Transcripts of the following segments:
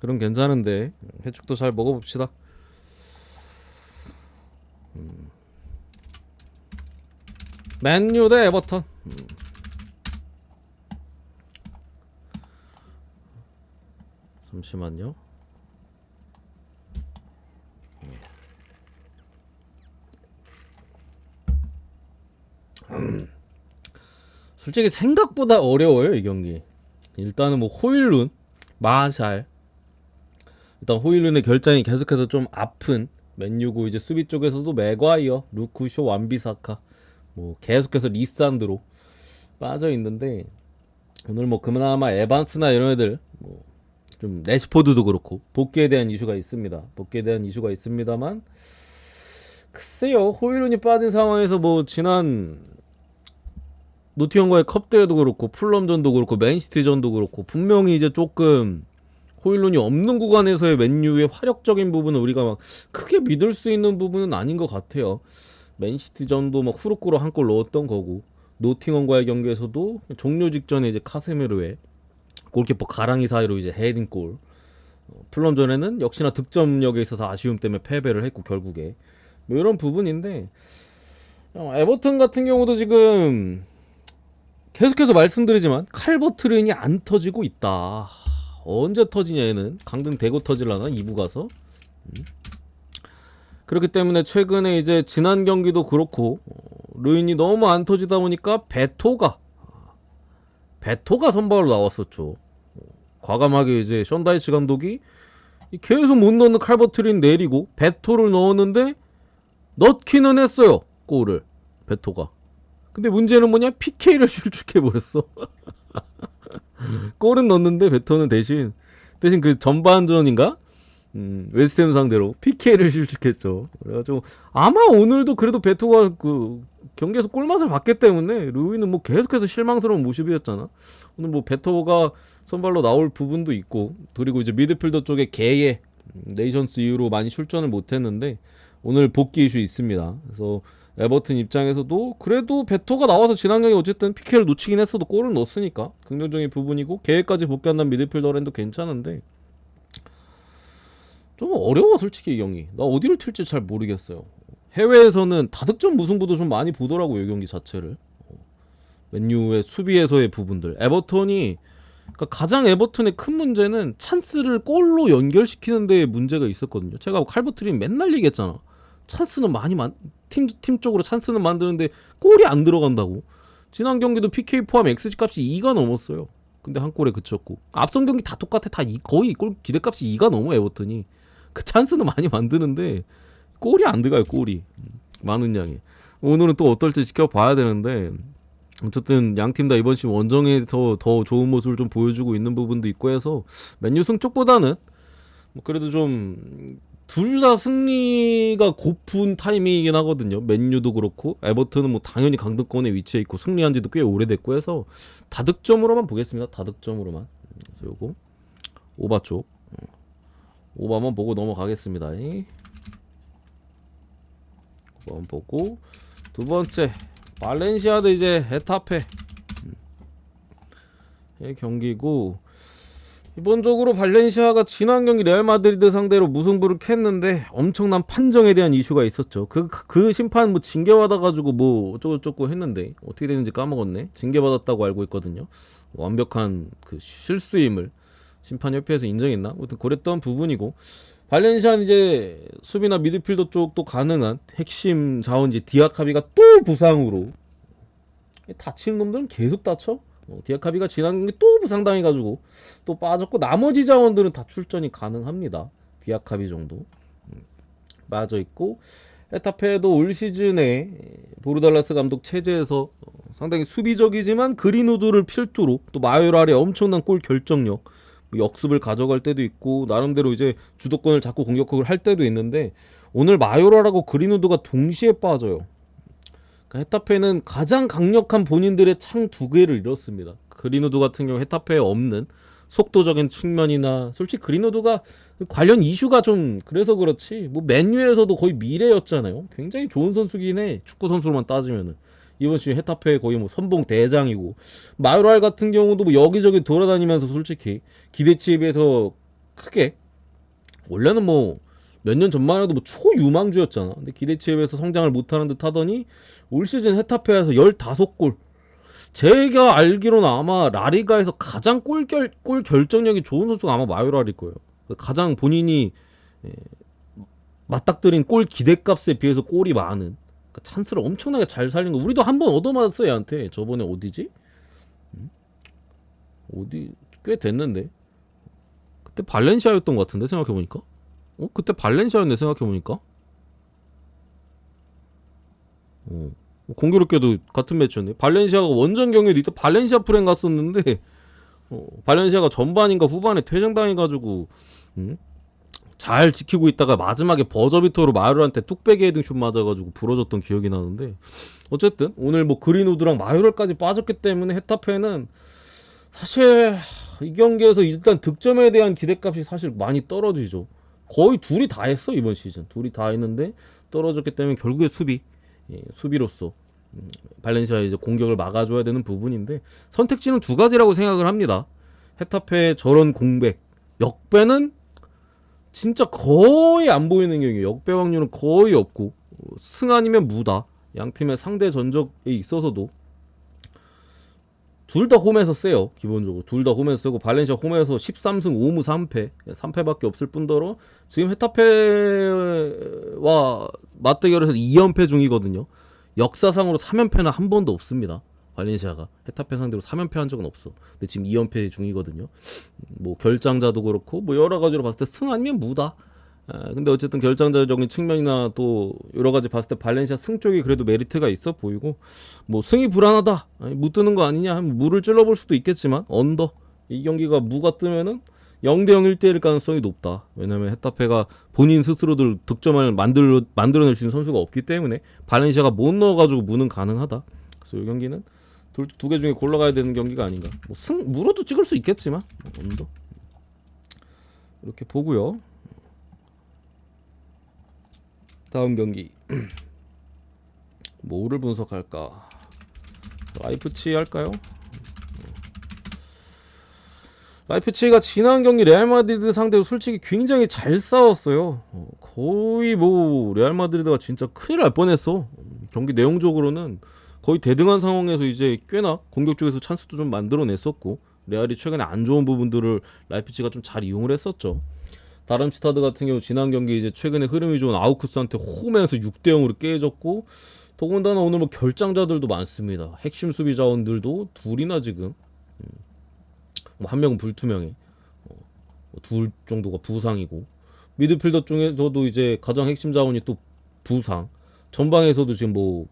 그럼 괜찮은데 해축도 잘 먹어봅시다. 음. 맨유 대 에버턴. 음. 잠시만요. 음. 솔직히 생각보다 어려워요 이 경기. 일단은 뭐 호일룬, 마샬, 일단 호일룬의 결장이 계속해서 좀 아픈 맨유고 이제 수비 쪽에서도 맥과이어, 루쿠쇼, 완비사카 뭐 계속해서 리산드로 빠져 있는데 오늘 뭐 그나마 에반스나 이런 애들 뭐 좀 레시포드도 그렇고 복귀에 대한 이슈가 있습니다. 복귀에 대한 이슈가 있습니다만 글쎄요 호일룬이 빠진 상황에서 뭐 지난 노티언과의 컵 대회도 그렇고 풀럼전도 그렇고 맨시티전도 그렇고 분명히 이제 조금 호일론이 없는 구간에서의 맨유의 화력적인 부분은 우리가 막 크게 믿을 수 있는 부분은 아닌 것 같아요. 맨시티전도 막 후루꾸로 한 골 넣었던 거고 노팅엄과의 경기에서도 종료 직전에 이제 카세미르의 골키퍼 가랑이 사이로 이제 헤딩골 어, 플럼전에는 역시나 득점력에 있어서 아쉬움 때문에 패배를 했고 결국에 뭐 이런 부분인데 어, 에버튼 같은 경우도 지금 계속해서 말씀드리지만 칼버트린이 안 터지고 있다. 언제 터지냐 얘는 강등 대고 터질라나 2부 가서 음. 그렇기 때문에 최근에 이제 지난 경기도 그렇고 어, 루인이 너무 안 터지다 보니까 베토가 베토가 선발로 나왔었죠. 어, 과감하게 이제 션다이치 감독이 이 계속 못 넣는 칼버트린 내리고 베토를 넣었는데 넣기는 했어요 골을 베토가. 근데 문제는 뭐냐 PK를 실축해 버렸어. 골은 넣었는데 베토는 대신 대신 그 전반전인가 음, 웨스트햄 상대로 PK를 실축했죠. 그래가지고 아마 오늘도 그래도 베토가 그 경기에서 골맛을 봤기 때문에 루이는 뭐 계속해서 실망스러운 모습이었잖아. 오늘 뭐 베토가 선발로 나올 부분도 있고 그리고 이제 미드필더 쪽에 개의 네이션스 이후로 많이 출전을 못했는데 오늘 복귀 이슈 있습니다. 그래서 에버튼 입장에서도 그래도 베토가 나와서 지난 경기 어쨌든 PK를 놓치긴 했어도 골을 넣었으니까 긍정적인 부분이고 계획까지 복귀한다는 미드필더랜도 괜찮은데 좀 어려워 솔직히 이 경기. 나 어디를 튈지 잘 모르겠어요. 해외에서는 다득점 무승부도 좀 많이 보더라고요 이 경기 자체를. 어, 맨유의 수비에서의 부분들. 에버턴이 그러니까 가장 에버턴의 큰 문제는 찬스를 골로 연결시키는 데에 문제가 있었거든요. 제가 칼버트린 맨날 얘기했잖아 찬스는 많이 만, 팀, 팀 쪽으로 찬스는 만드는데 골이 안 들어간다고. 지난 경기도 PK 포함 XG 값이 2가 넘었어요. 근데 한 골에 그쳤고. 앞선 경기 다 똑같아. 다 이, 거의 골 기대값이 2가 넘어 에버턴이. 그 찬스는 많이 만드는데 골이 안 들어가요 골이. 많은 양이 오늘은 또 어떨지 지켜봐야 되는데 어쨌든 양 팀 다 이번 시즌 원정에서 더 좋은 모습을 좀 보여주고 있는 부분도 있고 해서 맨유 승 쪽보다는 뭐 그래도 좀 둘 다 승리가 고픈 타이밍이긴 하거든요. 맨유도 그렇고 에버튼은 뭐 당연히 강등권에 위치해 있고 승리한 지도 꽤 오래됐고 해서 다득점으로만 보겠습니다. 다득점으로만. 그래서 요거 오바 쪽 어. 오바만 보고 넘어가겠습니다. 오바만 보고 두 번째 발렌시아도 이제 에타페 음. 의 경기고 기본적으로 발렌시아가 지난 경기 레알 마드리드 상대로 무승부를 캤는데 엄청난 판정에 대한 이슈가 있었죠. 그, 그 심판 뭐 징계 받아가지고 뭐 어쩌고저쩌고 했는데 어떻게 되는지 까먹었네. 징계 받았다고 알고 있거든요. 완벽한 그 실수임을 심판협회에서 인정했나? 아무튼 그랬던 부분이고 발렌시아는 이제 수비나 미드필더 쪽도 가능한 핵심 자원지 디아카비가 또 부상으로 다치는 놈들은 계속 다쳐. 어, 디아카비가 지난 경기 또 부상당해가지고 또 빠졌고 나머지 자원들은 다 출전이 가능합니다. 디아카비 정도 음, 빠져 있고 에타페도 올 시즌에 보르달라스 감독 체제에서 어, 상당히 수비적이지만 그린우드를 필두로 또 마요랄의 엄청난 골 결정력 뭐 역습을 가져갈 때도 있고 나름대로 이제 주도권을 잡고 공격을 할 때도 있는데 오늘 마요라라고 그린우드가 동시에 빠져요. 그러니까 헤타페는 가장 강력한 본인들의 창 두 개를 잃었습니다. 그린우드 같은 경우 헤타페에 없는 속도적인 측면이나 솔직히 그린우드가 관련 이슈가 좀 그래서 그렇지 뭐 맨유에서도 거의 미래였잖아요. 굉장히 좋은 선수긴 해. 축구 선수로만 따지면은 이번 시즌 헤타페 거의 뭐 선봉 대장이고 마요랄 같은 경우도 뭐 여기저기 돌아다니면서 솔직히 기대치에 비해서 크게 원래는 뭐 몇 년 전만 해도 뭐 초유망주였잖아. 근데 기대치에 비해서 성장을 못하는 듯 하더니 올 시즌 헤타페에서 15골. 제가 알기로는 아마 라리가에서 가장 골 결 골 결정력이 좋은 선수가 아마 마요랄일 거예요. 가장 본인이 예, 맞닥뜨린 골 기대값에 비해서 골이 많은 그러니까 찬스를 엄청나게 잘 살린 거. 우리도 한 번 얻어맞았어 얘한테. 저번에 어디지? 음? 어디 꽤 됐는데. 그때 발렌시아였던 것 같은데 생각해 보니까. 어 그때 발렌시아였네 생각해 보니까. 어. 공교롭게도 같은 매치였네. 발렌시아가 원정 경기도 이때 발렌시아 프랭 갔었는데 어, 발렌시아가 전반인가 후반에 퇴장당해가지고 음? 잘 지키고 있다가 마지막에 버저비터로 마요르한테 뚝배기 헤딩 슛 맞아가지고 부러졌던 기억이 나는데 어쨌든 오늘 뭐 그린우드랑 마요르까지 빠졌기 때문에 헤타페는 사실 이 경기에서 일단 득점에 대한 기대값이 사실 많이 떨어지죠. 거의 둘이 다 했어 이번 시즌 둘이 다 했는데 떨어졌기 때문에 결국에 수비 예, 수비로서 음, 발렌시아 이제 공격을 막아줘야 되는 부분인데 선택지는 두 가지라고 생각을 합니다. 헤타페 저런 공백 역배는 진짜 거의 안 보이는 경기예요. 역배 확률은 거의 없고 어, 승 아니면 무다. 양 팀의 상대 전적에 있어서도 둘 다 홈에서 세요. 기본적으로 둘 다 홈에서 세고 발렌시아 홈에서 13승 5무 3패 3패밖에 없을 뿐더러 지금 헤타페와 맞대결에서 2연패 중이거든요. 역사상으로 3연패는 한 번도 없습니다. 발렌시아가 헤타페 상대로 3연패 한 적은 없어. 근데 지금 2연패 중이거든요. 뭐 결장자도 그렇고 뭐 여러 가지로 봤을 때 승 아니면 무다. 아, 근데 어쨌든 결정적인 측면이나 또 여러 가지 봤을 때 발렌시아 승 쪽이 그래도 메리트가 있어 보이고 뭐 승이 불안하다 아니, 무 뜨는 거 아니냐 하면 무를 찔러볼 수도 있겠지만 언더 이 경기가 무가 뜨면은 0대 0 1대1일 가능성이 높다. 왜냐면 헤타페가 본인 스스로들 득점을 만들 만들어낼 수 있는 선수가 없기 때문에 발렌시아가 못 넣어가지고 무는 가능하다. 그래서 이 경기는 두 개 중에 골라가야 되는 경기가 아닌가. 뭐 승 무로도 찍을 수 있겠지만 뭐 언더 이렇게 보고요. 다음 경기 뭐를 분석할까? 라이프치 할까요? 라이프치히가 지난 경기 레알 마드리드 상대로 솔직히 굉장히 잘 싸웠어요. 어, 거의 뭐 레알 마드리드가 진짜 큰일 날 뻔했어. 경기 내용적으로는 거의 대등한 상황에서 이제 꽤나 공격 쪽에서 찬스도 좀 만들어냈었고 레알이 최근에 안 좋은 부분들을 라이프치가 좀 잘 이용을 했었죠. 다름슈타드 같은 경우 지난 경기 이제 최근에 흐름이 좋은 아우크스한테 홈에서 6대 0으로 깨졌고 더군다나 오늘 뭐 결장자들도 많습니다. 핵심 수비 자원들도 둘이나 지금 음, 뭐한 명은 불투명해. 어, 뭐둘 정도가 부상이고 미드필더 중에서도 이제 가장 핵심 자원이 또 부상. 전방에서도 지금 뭐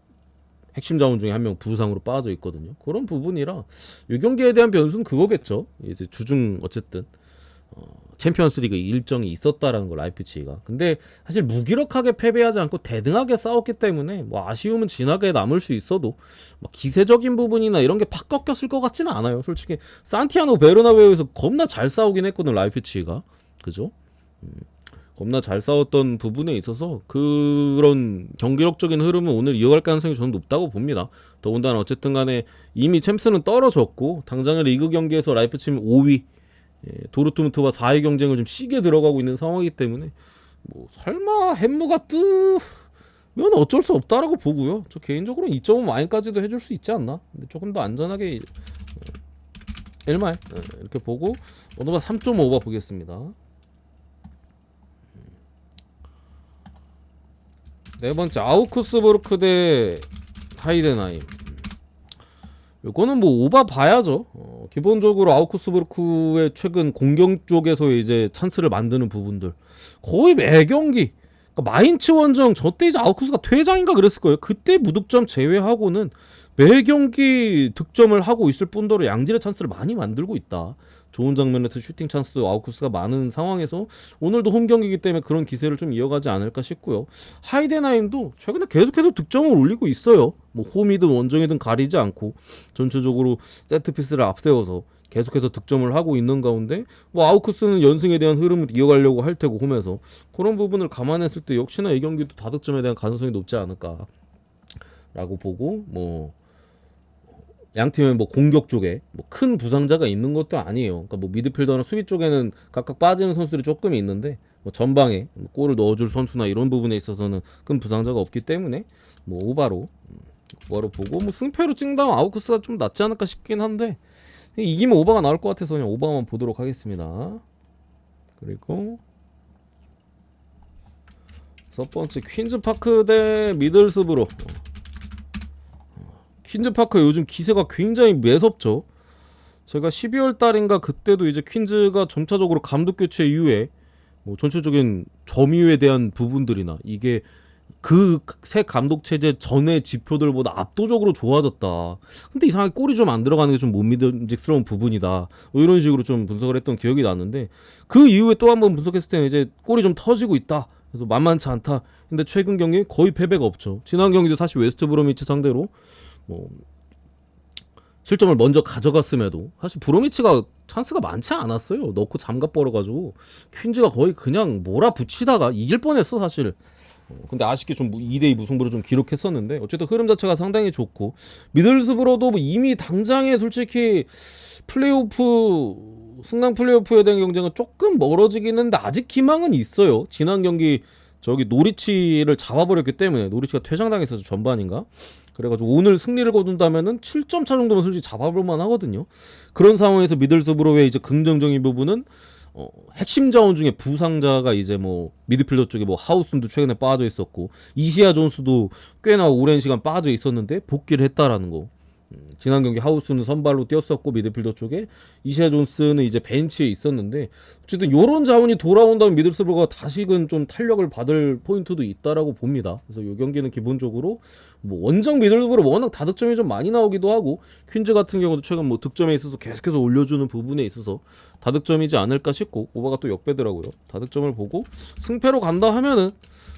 핵심 자원 중에 한 명 부상으로 빠져 있거든요. 그런 부분이라 이 경기에 대한 변수는 그거겠죠. 이제 주중 어쨌든 어, 챔피언스리그 일정이 있었다라는 걸 라이프치히가. 근데 사실 무기력하게 패배하지 않고 대등하게 싸웠기 때문에 뭐 아쉬움은 진하게 남을 수 있어도 막 기세적인 부분이나 이런 게 팍 꺾였을 것 같지는 않아요. 솔직히 산티아노 베르나베우에서 겁나 잘 싸우긴 했거든 라이프치히가. 그죠? 음, 겁나 잘 싸웠던 부분에 있어서 그런 경기력적인 흐름은 오늘 이어갈 가능성이 저는 높다고 봅니다. 더군다나 어쨌든 간에 이미 챔스는 떨어졌고 당장의 리그 경기에서 라이프치히 5위 예, 도르트문트와 4위 경쟁을 좀 시게 들어가고 있는 상황이기 때문에 뭐 설마 햄무가 뜨면 어쩔 수 없다라고 보고요. 저 개인적으로 2.5 마인까지도 해줄 수 있지 않나? 근데 조금 더 안전하게 1마인 이렇게 보고 오너가 3.5바 보겠습니다. 네 번째 아우크스부르크 대 하이덴하임. 이거는 뭐 오바 봐야죠. 어, 기본적으로 아우크스부르크의 최근 공격 쪽에서 이제 찬스를 만드는 부분들 거의 매 경기 그러니까 마인츠 원정 저때 이제 아우크스가 퇴장인가 그랬을 거예요. 그때 무득점 제외하고는 매 경기 득점을 하고 있을 뿐더러 양질의 찬스를 많이 만들고 있다. 좋은 장면에서 슈팅 찬스도 아우크스가 많은 상황에서 오늘도 홈 경기이기 때문에 그런 기세를 좀 이어가지 않을까 싶고요. 하이데나임도 최근에 계속해서 득점을 올리고 있어요. 뭐 홈이든 원정이든 가리지 않고 전체적으로 세트 피스를 앞세워서 계속해서 득점을 하고 있는 가운데 뭐 아우크스는 연승에 대한 흐름을 이어가려고 할 테고 홈에서 그런 부분을 감안했을 때 역시나 이 경기도 다득점에 대한 가능성이 높지 않을까 라고 보고 뭐 양 팀의 뭐 공격 쪽에 뭐 큰 부상자가 있는 것도 아니에요. 그러니까 뭐 미드필더나 수비 쪽에는 각각 빠지는 선수들이 조금 있는데 뭐 전방에 뭐 골을 넣어줄 선수나 이런 부분에 있어서는 큰 부상자가 없기 때문에 뭐 오바로 음, 오바로 보고 뭐 승패로 찍다면 아우크스가 좀 낫지 않을까 싶긴 한데 이기면 오바가 나올 것 같아서 그냥 오바만 보도록 하겠습니다. 그리고 첫 번째 퀸즈 파크 대 미들스브로 퀸즈 파크 요즘 기세가 굉장히 매섭죠. 제가 12월 달인가 그때도 이제 퀸즈가 점차적으로 감독 교체 이후에 뭐 전체적인 점유에 대한 부분들이나 이게 그 새 감독 체제 전의 지표들보다 압도적으로 좋아졌다. 근데 이상하게 골이 좀 안 들어가는 게 좀 못 믿음직스러운 부분이다. 뭐 이런 식으로 좀 분석을 했던 기억이 나는데 그 이후에 또 한 번 분석했을 때는 이제 골이 좀 터지고 있다. 그래서 만만치 않다. 근데 최근 경기 거의 패배가 없죠. 지난 경기도 사실 웨스트 브로미치 상대로 뭐 실점을 먼저 가져갔음에도 사실 브로미치가 찬스가 많지 않았어요. 넣고 잠가 버려가지고 퀸즈가 거의 그냥 몰아붙이다가 이길 뻔했어 사실. 어, 근데 아쉽게 좀 2대2 무승부를 좀 기록했었는데 어쨌든 흐름 자체가 상당히 좋고 미들스브로도 뭐 이미 당장에 솔직히 플레이오프 승강 플레이오프에 대한 경쟁은 조금 멀어지긴 했는데 아직 희망은 있어요. 지난 경기 저기 노리치를 잡아버렸기 때문에 노리치가 퇴장당했어서 전반인가? 그래가지고 오늘 승리를 거둔다면은 7점 차 정도면 솔직히 잡아볼만 하거든요. 그런 상황에서 미들스브로의 이제 긍정적인 부분은 어, 핵심 자원 중에 부상자가 이제 뭐 미드필더 쪽에 뭐 하우슨도 최근에 빠져 있었고 이시아 존스도 꽤나 오랜 시간 빠져 있었는데 복귀를 했다라는 거. 음, 지난 경기 하우스는 선발로 뛰었었고 미드필더 쪽에 이시아 존스는 이제 벤치에 있었는데 어쨌든 요런 자원이 돌아온다면 미들스버가 다시금 좀 탄력을 받을 포인트도 있다라고 봅니다. 그래서 요 경기는 기본적으로 뭐 원정 미들스버로 워낙 다득점이 좀 많이 나오기도 하고 퀸즈 같은 경우도 최근 뭐 득점에 있어서 계속해서 올려주는 부분에 있어서 다득점이지 않을까 싶고 오바가 또 역배더라고요. 다득점을 보고 승패로 간다 하면은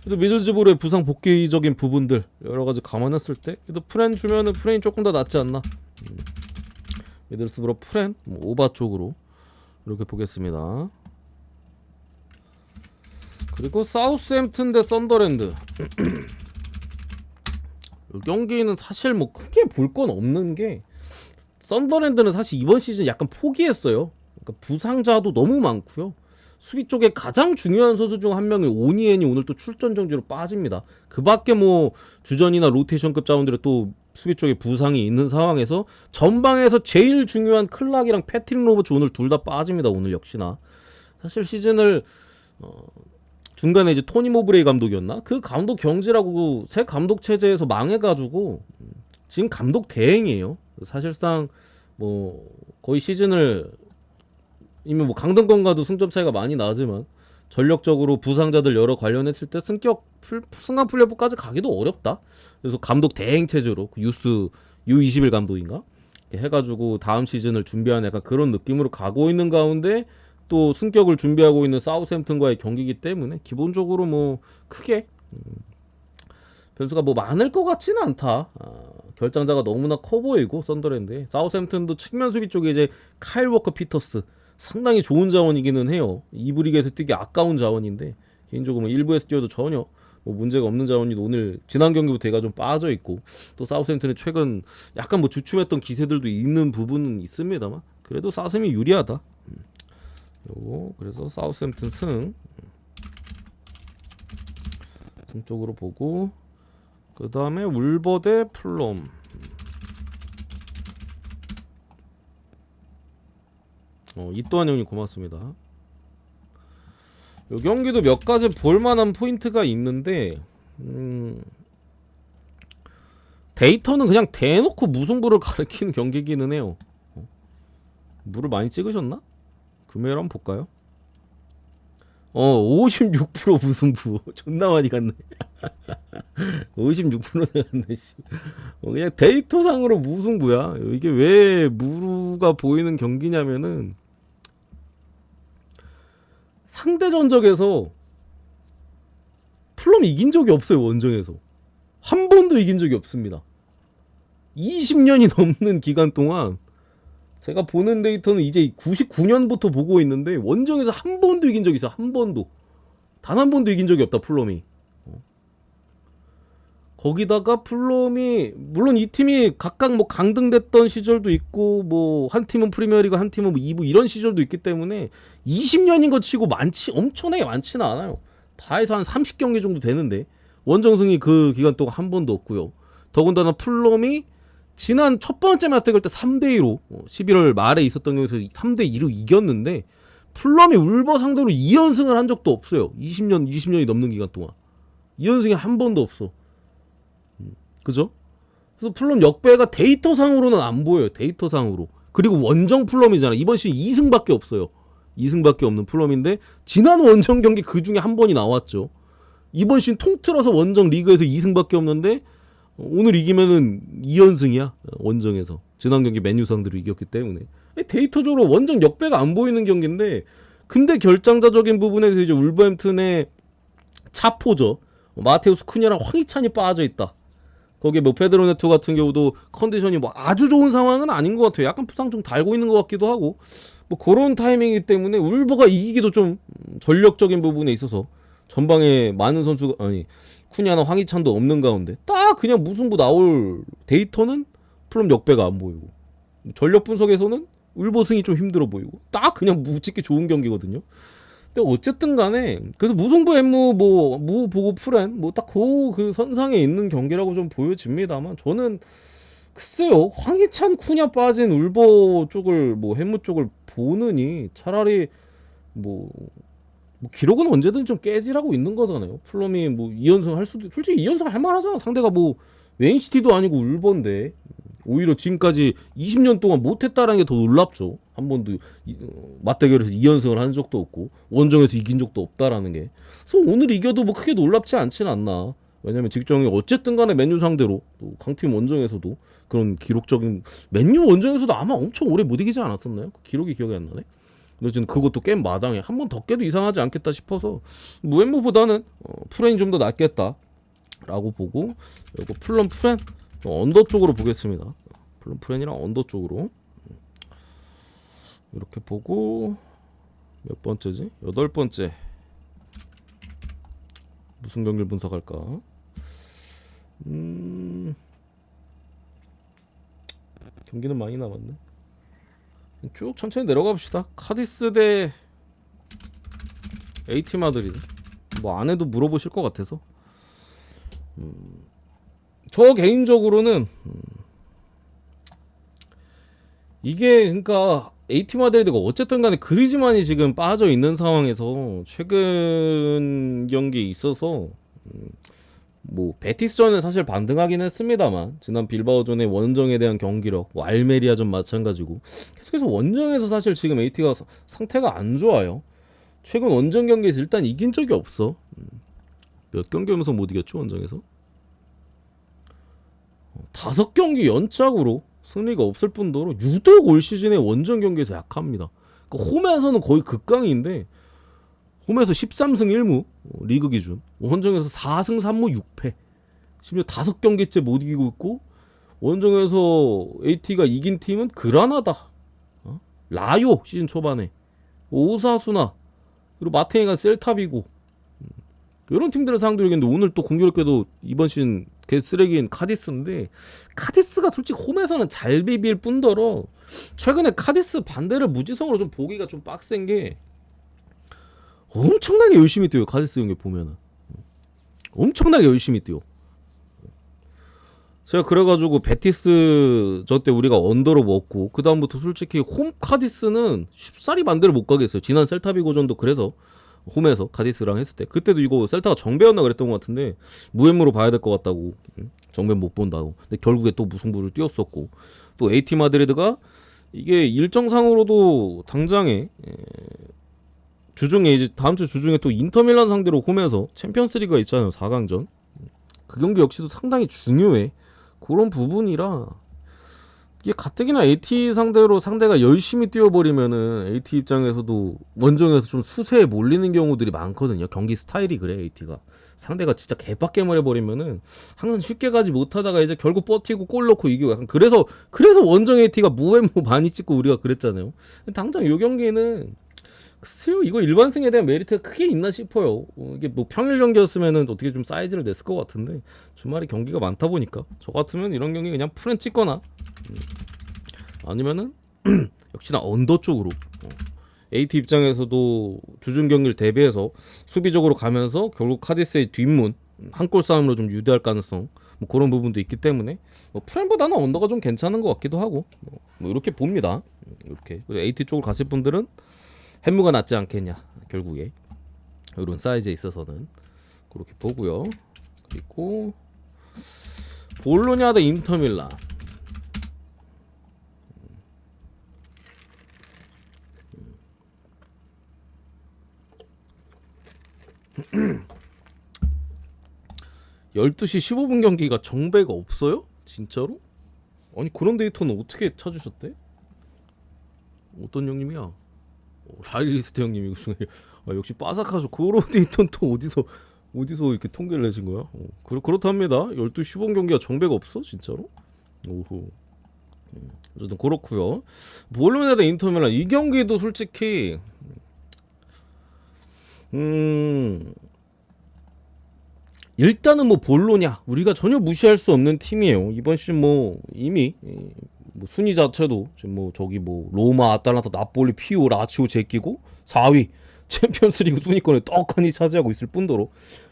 그래도 미들즈볼의 부상 복귀적인 부분들 여러 가지 감안했을 때 그래도 프렌 주면은 프렌이 조금 더 낫지 않나. 음. 미들스브로 프렌 뭐 오바 쪽으로 이렇게 보겠습니다. 그리고 사우스햄튼 대 썬더랜드. 이 경기는 사실 뭐 크게 볼 건 없는 게 썬더랜드는 사실 이번 시즌 약간 포기했어요. 그러니까 부상자도 너무 많고요. 수비 쪽에 가장 중요한 선수 중 한 명이 오니엔이 오늘 또 출전 정지로 빠집니다. 그 밖에 뭐 주전이나 로테이션급 자원들이 또 수비 쪽에 부상이 있는 상황에서 전방에서 제일 중요한 클락이랑 패트릭 로버츠 오늘 둘 다 빠집니다. 오늘 역시나 사실 시즌을 어, 중간에 이제 토니 모브레이 감독이었나 그 감독 경질하고 새 감독 체제에서 망해가지고 음, 지금 감독 대행이에요. 사실상 뭐 거의 시즌을 이미 뭐 강등권과도 승점 차이가 많이 나지만 전력적으로 부상자들 여러 관련했을 때 승격 풀, 승강 플레이오프까지 가기도 어렵다. 그래서 감독 대행 체제로 그 유스 U21 감독인가 해가지고 다음 시즌을 준비하는 약간 그런 느낌으로 가고 있는 가운데 또 승격을 준비하고 있는 사우스햄튼과의 경기이기 때문에 기본적으로 뭐 크게 음, 변수가 뭐 많을 것 같지는 않다. 아, 결장자가 너무나 커 보이고 썬더랜드에 사우스햄튼도 측면 수비 쪽에 이제 카일 워커 피터스 상당히 좋은 자원이기는 해요. 이부 리그에서 뛰기 아까운 자원인데 개인적으로 뭐 일부에서 뛰어도 전혀 뭐 문제가 없는 자원이 오늘 지난 경기부터 얘가 좀 빠져 있고 또 사우스햄튼이 최근 약간 뭐 주춤했던 기세들도 있는 부분은 있습니다만 그래도 사슴이 유리하다. 음. 요거 그래서 사우스햄튼 승. 승 쪽으로 보고 그 다음에 울버 대 플럼. 어, 이또한 형님 고맙습니다. 요 경기도 몇 가지 볼만한 포인트가 있는데 음, 데이터는 그냥 대놓고 무승부를 가리키는 경기기는 해요. 어? 물을 많이 찍으셨나? 금요일 한번 볼까요? 어, 56% 무승부. 존나 많이 갔네. 56% 나갔네, 씨. 어, 그냥 데이터상으로 무승부야. 이게 왜 무루가 보이는 경기냐면은, 상대 전적에서 플럼 이긴 적이 없어요, 원정에서. 한 번도 이긴 적이 없습니다. 20년이 넘는 기간 동안 제가 보는 데이터는 이제 99년부터 보고 있는데 원정에서 한 번도 이긴 적이 있어 한 번도 단 한 번도 이긴 적이 없다 플럼이 어. 거기다가 플럼이 물론 이 팀이 각각 뭐 강등됐던 시절도 있고 뭐 한 팀은 프리미어리그 한 팀은 뭐 2부 이런 시절도 있기 때문에 20년인 것 치고 많지 엄청나게 많지는 않아요. 다 해서 한 30경기 정도 되는데 원정승이 그 기간 동안 한 번도 없고요. 더군다나 플럼이 지난 첫 번째 맞대결 때 3대 2로 11월 말에 있었던 경기에서 3대 2로 이겼는데 플럼이 울버 상대로 2연승을 한 적도 없어요. 20년 20년이 넘는 기간 동안 2연승이 한 번도 없어. 음, 그죠? 그래서 플럼 역배가 데이터상으로는 안 보여요. 데이터상으로. 그리고 원정 플럼이잖아. 이번 시즌 2승밖에 없어요. 2승밖에 없는 플럼인데 지난 원정 경기 그 중에 한 번이 나왔죠. 이번 시즌 통틀어서 원정 리그에서 2승밖에 없는데 오늘 이기면은 2연승이야. 원정에서. 지난 경기 맨유 상대로 이겼기 때문에. 데이터적으로 원정 역배가 안 보이는 경기인데 근데 결정자적인 부분에서 이제 울버햄튼의 차포죠. 마테우스 쿠냐랑 황희찬이 빠져 있다. 거기에 뭐 페드로네토 같은 경우도 컨디션이 뭐 아주 좋은 상황은 아닌 것 같아요. 약간 부상 좀 달고 있는 것 같기도 하고 뭐 그런 타이밍이기 때문에 울버가 이기기도 좀 전력적인 부분에 있어서 전방에 많은 선수가 아니 쿠냐나 황희찬도 없는 가운데 딱 그냥 무승부 나올 데이터는 플럼 역배가 안 보이고 전력 분석에서는 울버 승이 좀 힘들어 보이고 딱 그냥 무짓기 좋은 경기거든요. 근데 어쨌든 간에 그래서 무승부 엠무 뭐무 보고 프렌 뭐딱 그 그 선상에 있는 경기라고 좀 보여집니다만 저는 글쎄요 황희찬 쿠냐 빠진 울버 쪽을 뭐 햄무 쪽을 보느니 차라리 뭐, 뭐 기록은 언제든 좀 깨지라고 있는 거잖아요. 플럼이 뭐 2연승 할 수도 솔직히 2연승 할 만하잖아. 상대가 뭐 웨인시티도 아니고 울버인데 오히려 지금까지 20년 동안 못했다는 게 더 놀랍죠. 한 번도 이- 어, 맞대결에서 2연승을 한 적도 없고 원정에서 이긴 적도 없다라는 게. 그래서 오늘 이겨도 뭐 크게 놀랍지 않진 않나. 왜냐면 직정이 어쨌든 간에 맨유 상대로 또 강팀 원정에서도 그런 기록적인 맨유 원정에서도 아마 엄청 오래 못 이기지 않았었나요? 그 기록이 기억이 안 나네. 근데 지금 그것도 깬 마당에 한 번 더 깨도 이상하지 않겠다 싶어서 무엠무보다는 어, 프렌이 좀 더 낫겠다라고 보고 이거 플럼 프렌 어, 언더 쪽으로 보겠습니다. 플럼 프렌이랑 언더 쪽으로 이렇게 보고 몇 번째지? 여덟 번째 무슨 경기를 분석할까? 음 경기는 많이 남았네. 쭉 천천히 내려가 봅시다. 카디스 대 AT 마드리드. 뭐 안 해도 물어보실 것 같아서. 저 개인적으로는 음, 이게 그러니까 AT 마드리드가 어쨌든 간에 그리즈만이 지금 빠져 있는 상황에서 최근 경기에 있어서 음, 뭐 베티스전은 사실 반등하긴 했습니다만 지난 빌바오전의 원정에 대한 경기력 뭐 알메리아전 마찬가지고 계속해서 원정에서 사실 지금 AT가 상태가 안 좋아요. 최근 원정 경기에서 일단 이긴 적이 없어. 음, 몇 경기 하면서 못 이겼죠 원정에서 다섯 경기 연짝으로 승리가 없을 뿐더러 유독 올 시즌에 원정 경기에서 약합니다. 그러니까 홈에서는 거의 극강인데 홈에서 13승 1무 어, 리그 기준 원정에서 4승 3무 6패 심지어 다섯 경기째 못 이기고 있고 원정에서 AT가 이긴 팀은 그라나다 어? 라요 시즌 초반에 오사수나 그리고 마테이가 셀탑이고 이런 팀들을 상대로 이겼는데 오늘 또 공교롭게도 이번 시즌 개 쓰레기인 카디스인데 카디스가 솔직히 홈에서는 잘 비빌 뿐더러 최근에 카디스 반대를 무지성으로 좀 보기가 좀 빡센 게 엄청나게 열심히 뛰어요 카디스 경기 보면은. 엄청나게 열심히 뛰어. 제가 그래가지고 베티스 저 때 우리가 언더로 먹고 그 다음부터 솔직히 홈 카디스는 쉽사리 반대를 못 가겠어요. 지난 셀타비 고전도 그래서 홈에서 카디스랑 했을 때 그때도 이거 셀타가 정배였나 그랬던 것 같은데 무엠으로 봐야 될 것 같다고. 응? 정배 못 본다고. 근데 결국에 또 무승부를 띄웠었고. 또 AT 마드리드가 이게 일정상으로도 당장에 에, 주중에 이제 다음 주 주중에 또 인터밀란 상대로 홈에서 챔피언스리그가 있잖아요 4강전. 그 경기 역시도 상당히 중요해. 그런 부분이라 이게 가뜩이나 AT 상대로 상대가 열심히 뛰어버리면은 AT 입장에서도 원정에서 좀 수세에 몰리는 경우들이 많거든요. 경기 스타일이 그래 AT가 상대가 진짜 개빡겜을 해버리면은 항상 쉽게 가지 못하다가 이제 결국 버티고 골 넣고 이기고 약간 그래서 그래서 원정 AT가 무해무 많이 찍고 우리가 그랬잖아요. 당장 요 경기는 글쎄요, 이거 일반승에 대한 메리트가 크게 있나 싶어요. 어, 이게 뭐 평일 경기였으면은 어떻게 좀 사이즈를 냈을 것 같은데 주말에 경기가 많다 보니까 저 같으면 이런 경기 그냥 풀엔 찍거나 음, 아니면은 역시나 언더 쪽으로. 어, AT 입장에서도 주중 경기를 대비해서 수비적으로 가면서 결국 카디스의 뒷문 한 골 싸움으로 좀 유리할 가능성 뭐 그런 부분도 있기 때문에 뭐 프렌보다는 언더가 좀 괜찮은 것 같기도 하고 뭐, 뭐 이렇게 봅니다. 음, 이렇게. AT 쪽으로 가실 분들은 햄무가 낫지 않겠냐 결국에. 이런 사이즈에 있어서는 그렇게 보고요. 그리고 볼로냐 대 인터밀란 열두 시 15분 경기가 정배가 없어요? 진짜로? 아니 그런 데이터는 어떻게 찾으셨대? 어떤 형님이야? 어, 라이리스트 형님이 무슨 아, 역시 빠삭하죠. 그런 데이터는 또 어디서 어디서 이렇게 통계를 내신 거야? 어, 그렇 그렇답니다. 12시 15분 경기가 정배가 없어? 진짜로? 오호. 음, 어쨌든 그렇고요. 볼로냐 대 인터밀란 이 경기도 솔직히 음 일단은 뭐 볼로냐 우리가 전혀 무시할 수 없는 팀이에요. 이번 시즌 뭐 이미 예, 뭐 순위 자체도 지금 뭐 저기 뭐 로마, 아탈란타, 나폴리, 피오, 라치오 제끼고 4위 챔피언스리그 순위권을 떡하니 차지하고 있을 뿐더러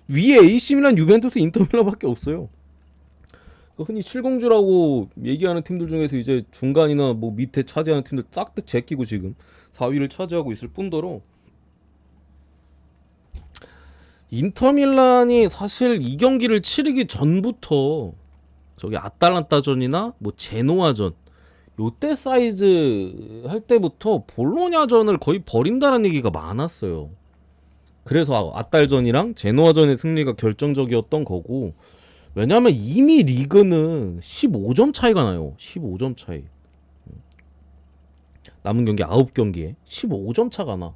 위에 AC 밀란, 유벤투스, 인터밀란밖에 없어요. 그 흔히 칠공주라고 얘기하는 팀들 중에서 이제 중간이나 뭐 밑에 차지하는 팀들 싹다 제끼고 지금 4위를 차지하고 있을 뿐더러 인터밀란이 사실 이 경기를 치르기 전부터 저기 아탈란타전이나 뭐 제노아전 요때 사이즈 할 때부터 볼로냐전을 거의 버린다는 얘기가 많았어요. 그래서 아딸전이랑 제노아전의 승리가 결정적이었던 거고 왜냐하면 이미 리그는 15점 차이가 나요. 15점 차이. 남은 경기 9경기에 15점 차가 나.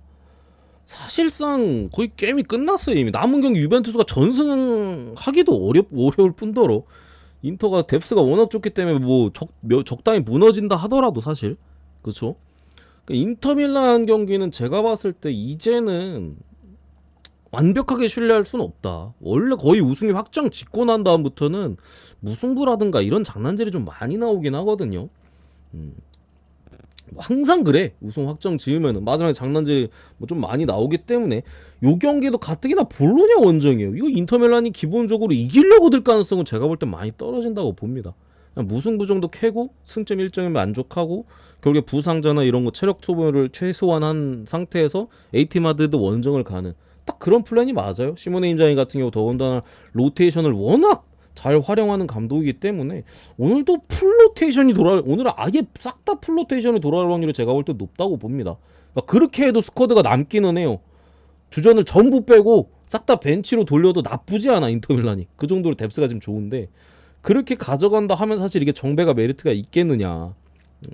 사실상 거의 게임이 끝났어요 이미. 남은 경기 유벤투스가 전승하기도 어렵 어려울 뿐더러. 인터가 뎁스가 워낙 좋기 때문에 뭐 적, 몇- 적당히 무너진다 하더라도 사실. 그렇죠 인터밀란 경기는 제가 봤을 때 이제는 완벽하게 신뢰할 수는 없다. 원래 거의 우승이 확정 짓고 난 다음부터는 무승부라든가 이런 장난질이 좀 많이 나오긴 하거든요. 음. 뭐 항상 그래 우승 확정 지으면은 마지막에 장난질이 뭐 좀 많이 나오기 때문에 요 경기도 가뜩이나 볼로냐 원정이에요. 이거 인터밀란이 기본적으로 이기려고 들 가능성은 제가 볼땐 많이 떨어진다고 봅니다. 무승부 정도 캐고 승점 1점이면 만족하고 결국에 부상자나 이런 거 체력 소모를 최소화한 상태에서 AT 마드리드 원정을 가는 딱 그런 플랜이 맞아요. 시모네 임장이 같은 경우 더군다나 로테이션을 워낙 잘 활용하는 감독이기 때문에 오늘도 풀로테이션이 돌아 오늘은 아예 싹다 풀로테이션이 돌아올 확률이 제가 볼 때 높다고 봅니다. 그러니까 그렇게 해도 스쿼드가 남기는 해요. 주전을 전부 빼고 싹 다 벤치로 돌려도 나쁘지 않아 인터밀란이 그 정도로 뎁스가 지금 좋은데 그렇게 가져간다 하면 사실 이게 정배가 메리트가 있겠느냐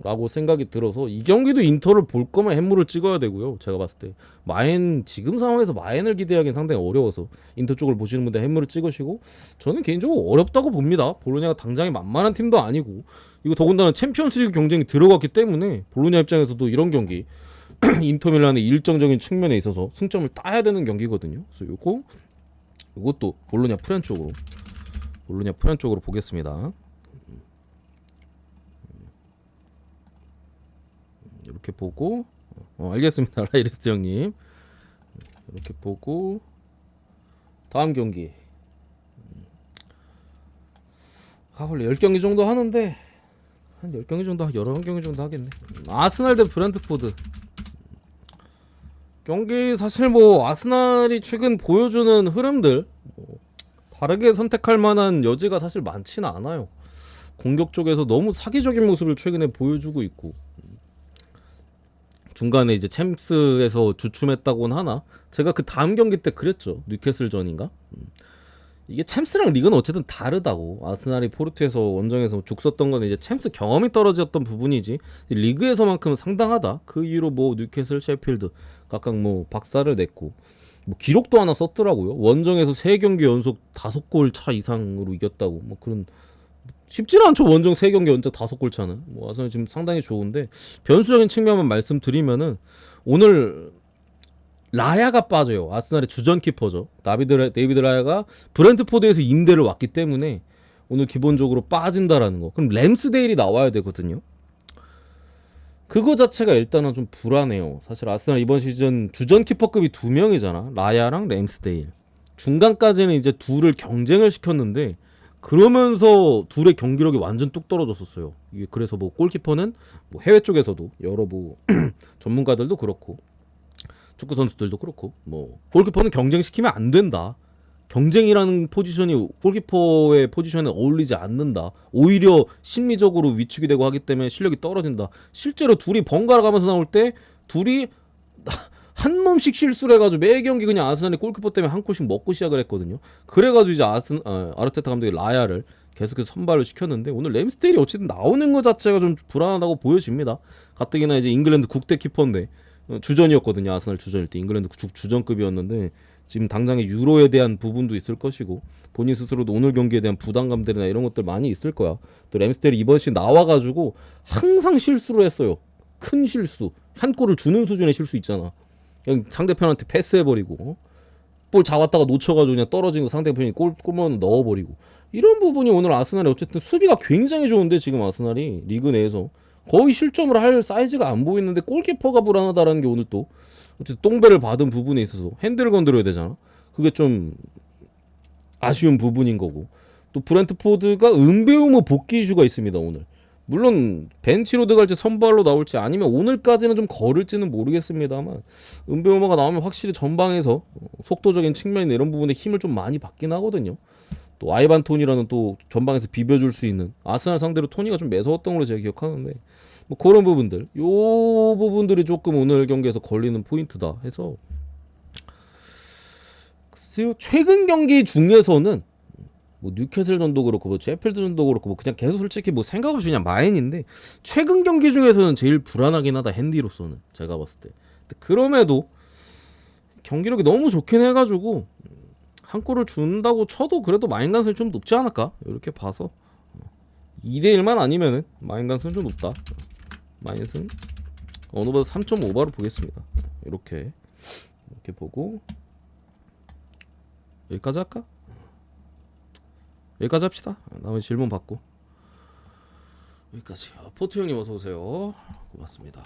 라고 생각이 들어서 이 경기도 인터를 볼 거면 햄물을 찍어야 되고요 제가 봤을 때 마엔 지금 상황에서 마엔을 기대하기는 상당히 어려워서 인터 쪽을 보시는 분들 햄물을 찍으시고 저는 개인적으로 어렵다고 봅니다 볼로냐가 당장에 만만한 팀도 아니고 이거 더군다나 챔피언스리그 경쟁이 들어갔기 때문에 볼로냐 입장에서도 이런 경기 인터밀란의 일정적인 측면에 있어서 승점을 따야 되는 경기거든요. 그래서 요거 요것도 볼로냐 프렌 쪽으로 볼로냐 프렌 쪽으로 보겠습니다. 이렇게 보고 어, 알겠습니다. 라이리스 형님. 이렇게 보고 다음 경기. 아 원래 10경기 정도 하는데 한 10경기 정도 하- 11경기 정도 하겠네. 아스날 대 브랜트포드. 경기 사실 뭐 아스날이 최근 보여주는 흐름들 뭐 다르게 선택할 만한 여지가 사실 많지는 않아요. 공격 쪽에서 너무 사기적인 모습을 최근에 보여주고 있고 중간에 이제 챔스에서 주춤했다고는 하나? 제가 그 다음 경기 때 그랬죠. 뉴캐슬전인가? 음. 이게 챔스랑 리그는 어쨌든 다르다고. 아스날이 포르투에서 원정에서 죽 썼던 건 이제 챔스 경험이 떨어졌던 부분이지. 리그에서만큼은 상당하다. 그 이후로 뭐 뉴캐슬 셰필드 각각 뭐 박살을 냈고 뭐 기록도 하나 썼더라고요. 원정에서 세 경기 연속 다섯 골 차 이상으로 이겼다고. 뭐 그런 쉽지는 않죠 원정 세 경기 연속 다섯 골 차는 뭐 아스날 지금 상당히 좋은데 변수적인 측면만 말씀드리면은 오늘 라야가 빠져요. 아스날의 주전 키퍼죠. 다비드 라- 데이비드 라야가 브렌트포드에서 임대를 왔기 때문에 오늘 기본적으로 빠진다라는 거. 그럼 램스데일이 나와야 되거든요. 그거 자체가 일단은 좀 불안해요. 사실 아스날 이번 시즌 주전 키퍼급이 두 명이잖아. 라야랑 램스데일. 중간까지는 이제 둘을 경쟁을 시켰는데 그러면서 둘의 경기력이 완전 뚝 떨어졌었어요. 그래서 뭐 골키퍼는 뭐 해외 쪽에서도 여러 뭐 전문가들도 그렇고 축구 선수들도 그렇고 뭐 골키퍼는 경쟁시키면 안 된다. 경쟁이라는 포지션이 골키퍼의 포지션에 어울리지 않는다. 오히려 심리적으로 위축이 되고 하기 때문에 실력이 떨어진다. 실제로 둘이 번갈아 가면서 나올 때 둘이 한 놈씩 실수를 해가지고 매 경기 그냥 아스날이 골키퍼 때문에 한 골씩 먹고 시작을 했거든요. 그래가지고 이제 아스 어, 아르테타 감독이 라야를 계속해서 선발을 시켰는데 오늘 램스테일이 어쨌든 나오는 것 자체가 좀 불안하다고 보여집니다. 가뜩이나 이제 잉글랜드 국대 키퍼인데 어, 주전이었거든요. 아스날 주전일 때 잉글랜드 주, 주전급이었는데 지금 당장의 유로에 대한 부분도 있을 것이고 본인 스스로도 오늘 경기에 대한 부담감들이나 이런 것들 많이 있을 거야. 또 램스테일이 이번 시즌 나와가지고 항상 실수를 했어요. 큰 실수, 한 골을 주는 수준의 실수 있잖아. 그냥 상대편한테 패스해버리고 어? 볼 잡았다가 놓쳐가지고 그냥 떨어진 거 상대편이 골 골만 넣어버리고 이런 부분이 오늘 아스날이 어쨌든 수비가 굉장히 좋은데 지금 아스날이 리그 내에서 거의 실점을 할 사이즈가 안 보이는데 골키퍼가 불안하다라는 게 오늘 또 어쨌든 똥배를 받은 부분에 있어서 핸들을 건드려야 되잖아. 그게 좀 아쉬운 부분인 거고 또 브렌트포드가 은배우모 복귀 이슈가 있습니다 오늘. 물론 벤치로 들어갈지 선발로 나올지 아니면 오늘까지는 좀 걸을지는 모르겠습니다만 은배우모가 나오면 확실히 전방에서 속도적인 측면이나 이런 부분에 힘을 좀 많이 받긴 하거든요. 또 아이반 톤이라는 또 전방에서 비벼줄 수 있는 아스날 상대로 토니가 좀 매서웠던 걸로 제가 기억하는데 뭐 그런 부분들 요 부분들이 조금 오늘 경기에서 걸리는 포인트다 해서 글쎄요 최근 경기 중에서는 뭐 뉴캐슬 전도 그렇고 뭐 제필드 전도 그렇고 뭐 그냥 계속 솔직히 뭐 생각 없이 그냥 마인인데 최근 경기 중에서는 제일 불안하긴 하다 핸디로서는 제가 봤을 때. 그럼에도 경기력이 너무 좋긴 해가지고 한 골을 준다고 쳐도 그래도 마인 가능성이 좀 높지 않을까? 이렇게 봐서 2대1만 아니면은 마인 가능성이 좀 높다. 마인은 어느보다 3.5바로 보겠습니다. 이렇게 이렇게 보고 여기까지 할까? 여기까지 합시다. 나머지 질문 받고 여기까지. 아, 포트 형님 어서 오세요. 고맙습니다.